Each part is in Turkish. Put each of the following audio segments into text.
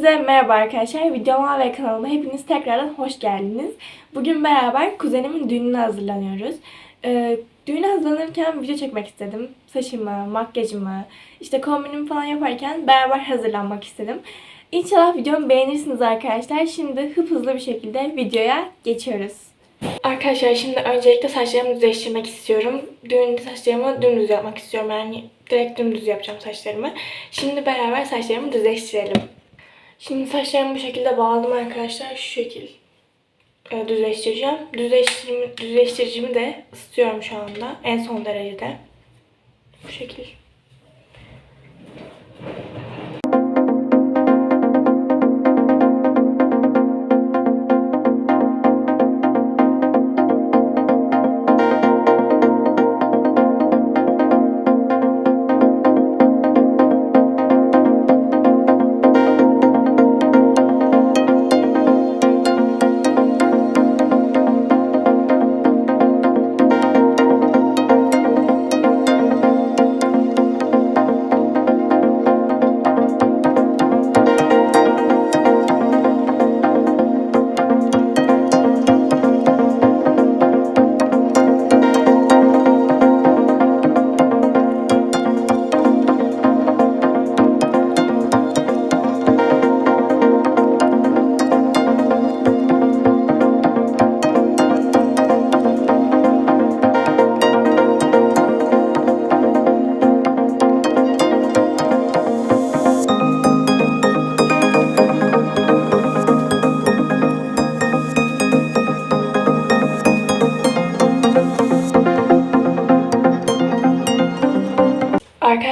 Hepinize merhaba arkadaşlar. Videoma ve kanalıma hepiniz tekrardan hoş geldiniz. Bugün beraber kuzenimin düğününe hazırlanıyoruz. Ee, düğüne hazırlanırken video çekmek istedim. Saçımı, makyajımı, işte kombinimi falan yaparken beraber hazırlanmak istedim. İnşallah videomu beğenirsiniz arkadaşlar. Şimdi hıp hızlı bir şekilde videoya geçiyoruz. Arkadaşlar şimdi öncelikle saçlarımı düzleştirmek istiyorum. Düğünde saçlarımı dümdüz yapmak istiyorum. Yani direkt dümdüz yapacağım saçlarımı. Şimdi beraber saçlarımı düzleştirelim. Şimdi saçlarımı bu şekilde bağladım arkadaşlar. Şu şekil e, düzleştireceğim. Düzleştirimi, düzleştiricimi de ısıtıyorum şu anda. En son derecede. Bu şekil.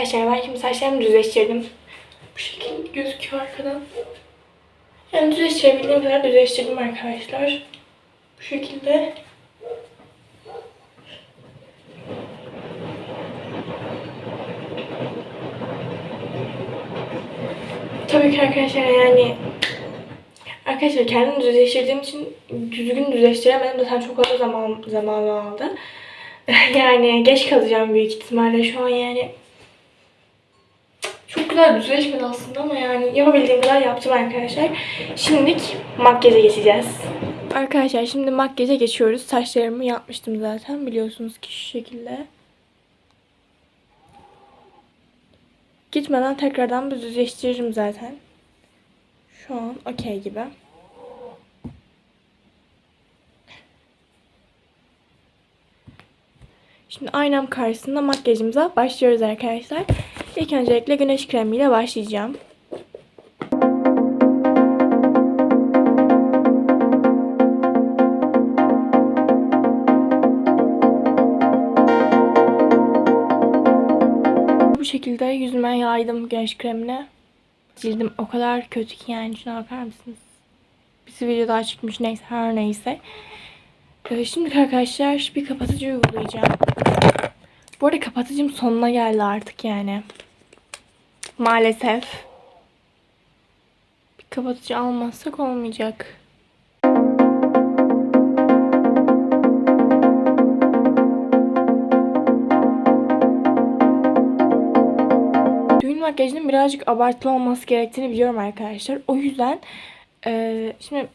Arkadaşlar ben şimdi saçlarımı düzleştirdim. Bu şekilde gözüküyor arkadan. Yani düzleştirebildiğim kadar düzleştirdim arkadaşlar. Bu şekilde. Tabii ki arkadaşlar yani Arkadaşlar kendimi düzleştirdiğim için düzgün düzleştiremedim. Zaten çok fazla zaman, zaman aldı. yani geç kalacağım büyük ihtimalle şu an yani. Çok güzel düzleşmedi aslında ama yani yapabildiğim kadar yaptım arkadaşlar. Şimdilik makyaja geçeceğiz. Arkadaşlar şimdi makyaja geçiyoruz. Saçlarımı yapmıştım zaten biliyorsunuz ki şu şekilde. Gitmeden tekrardan bir düzleştiririm zaten. Şu an okey gibi. Şimdi aynam karşısında makyajımıza başlıyoruz arkadaşlar. İlk öncelikle güneş kremiyle başlayacağım. Bu şekilde yüzüme yaydım güneş kremini. Cildim o kadar kötü ki yani şuna bakar mısınız? Bir video daha çıkmış neyse her neyse. Ee, şimdi arkadaşlar bir kapatıcı uygulayacağım. Bu arada kapatıcım sonuna geldi artık yani. Maalesef. Bir kapatıcı almazsak olmayacak. Düğün makyajının birazcık abartılı olması gerektiğini biliyorum arkadaşlar. O yüzden e, şimdi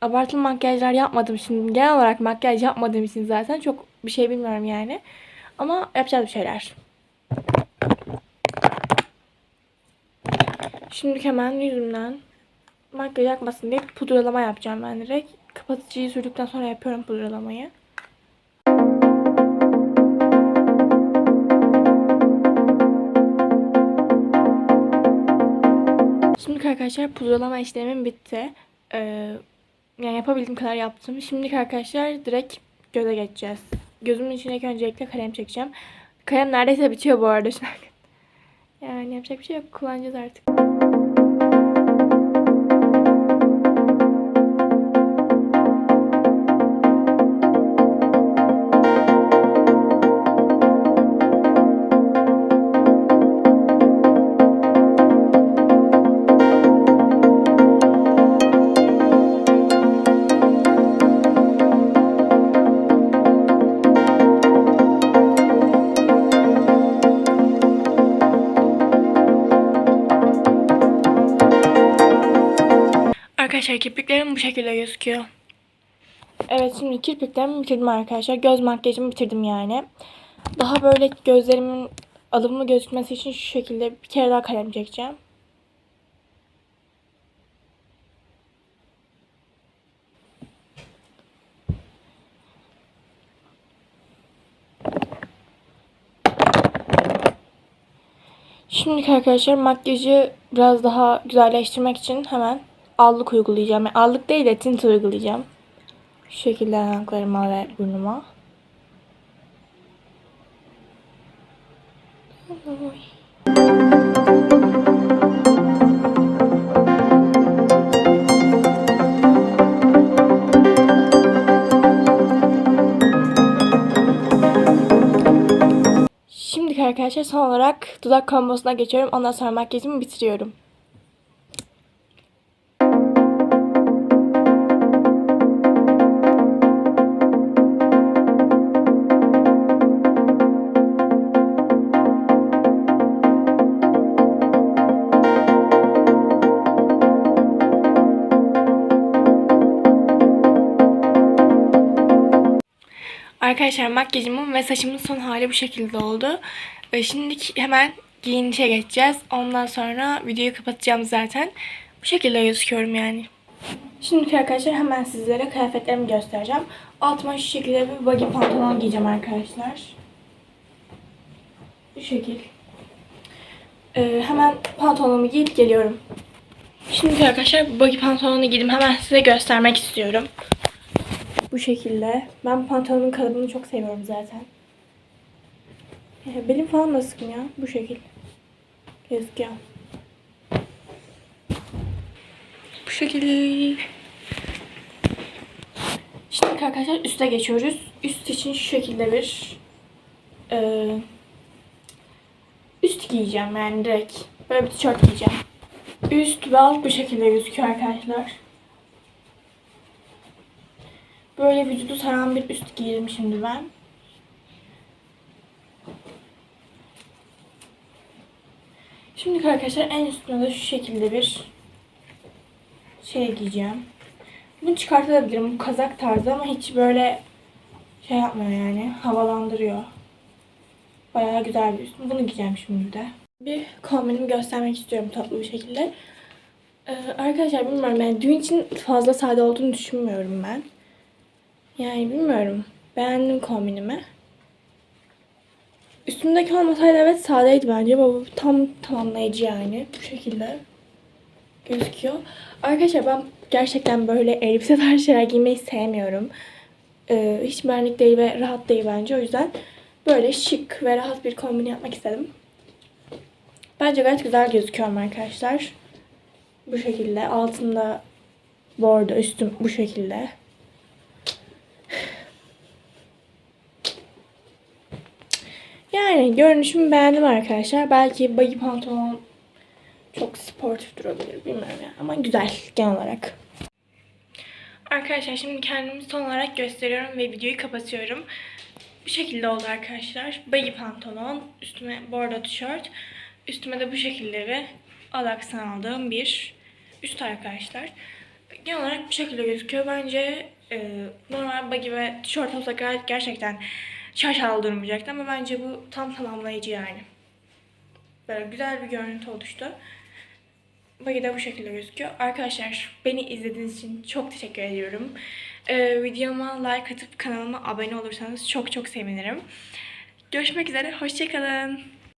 abartılı makyajlar yapmadım şimdi. Genel olarak makyaj yapmadığım için zaten çok bir şey bilmiyorum yani. Ama yapacağız bir şeyler. Şimdi hemen yüzümden makyaj yakmasın diye pudralama yapacağım ben direkt. Kapatıcıyı sürdükten sonra yapıyorum pudralamayı. Şimdi arkadaşlar pudralama işlemim bitti. Ee, yani yapabildiğim kadar yaptım. Şimdi arkadaşlar direkt göze geçeceğiz. Gözümün içine öncelikle kalem çekeceğim. Kalem neredeyse bitiyor bu arada şu an. Yani yapacak bir şey yok. Kullanacağız artık. Arkadaşlar kirpiklerim bu şekilde gözüküyor. Evet şimdi kirpiklerimi bitirdim arkadaşlar. Göz makyajımı bitirdim yani. Daha böyle gözlerimin alımlı gözükmesi için şu şekilde bir kere daha kalem çekeceğim. Şimdi arkadaşlar makyajı biraz daha güzelleştirmek için hemen allık uygulayacağım. Yani allık değil de tint uygulayacağım. Şu şekilde yanaklarıma ve burnuma. Şimdi arkadaşlar son olarak dudak kombosuna geçiyorum. Ondan sonra makyajımı bitiriyorum. Arkadaşlar makyajımın ve saçımın son hali bu şekilde oldu. Ee, Şimdi hemen giyinişe geçeceğiz. Ondan sonra videoyu kapatacağım zaten. Bu şekilde gözüküyorum yani. Şimdi arkadaşlar hemen sizlere kıyafetlerimi göstereceğim. Altıma şu şekilde bir body pantolon giyeceğim arkadaşlar. Bu şekil. Ee, hemen pantolonumu giyip geliyorum. Şimdi arkadaşlar body pantolonu giydim. Hemen size göstermek istiyorum. Bu şekilde. Ben pantolonun kalıbını çok seviyorum zaten. Belim falan da sıkım ya. Bu şekil. Gözüküyor. Bu şekil. Şimdi arkadaşlar üste geçiyoruz. Üst için şu şekilde bir e, üst giyeceğim yani direkt. Böyle bir tişört giyeceğim. Üst ve alt bu şekilde gözüküyor arkadaşlar. Böyle vücudu saran bir üst giydim şimdi ben. Şimdi arkadaşlar en üstüne de şu şekilde bir şey giyeceğim. Bunu çıkartabilirim. Bu kazak tarzı ama hiç böyle şey yapmıyor yani. Havalandırıyor. Bayağı güzel bir üst. Bunu giyeceğim şimdi de. Bir kombinimi göstermek istiyorum tatlı bir şekilde. Ee, arkadaşlar bilmiyorum yani düğün için fazla sade olduğunu düşünmüyorum ben. Yani bilmiyorum. Beğendim kombinimi. Üstümdeki olmasaydı evet sadeydi bence ama bu tam tamamlayıcı yani. Bu şekilde gözüküyor. Arkadaşlar ben gerçekten böyle elbise tarzı şeyler giymeyi sevmiyorum. Ee, hiç benlik değil ve rahat değil bence. O yüzden böyle şık ve rahat bir kombin yapmak istedim. Bence gayet güzel gözüküyorum arkadaşlar. Bu şekilde. Altında bordo, üstüm bu şekilde. Yani görünüşümü beğendim arkadaşlar. Belki bagi pantolon çok sportif durabilir bilmiyorum ya. Ama güzel genel olarak. Arkadaşlar şimdi kendimi son olarak gösteriyorum ve videoyu kapatıyorum. Bu şekilde oldu arkadaşlar. Bagi pantolon, üstüme bordo tişört. Üstüme de bu şekilde bir Alaksan aldığım bir üst arkadaşlar. Genel olarak bu şekilde gözüküyor. Bence e, normal bagi ve tişört olsa gerçekten şaşalı durmayacaktı ama bence bu tam tamamlayıcı yani. Böyle güzel bir görüntü oluştu. Bagi de bu şekilde gözüküyor. Arkadaşlar beni izlediğiniz için çok teşekkür ediyorum. Ee, videoma like atıp kanalıma abone olursanız çok çok sevinirim. Görüşmek üzere. Hoşçakalın.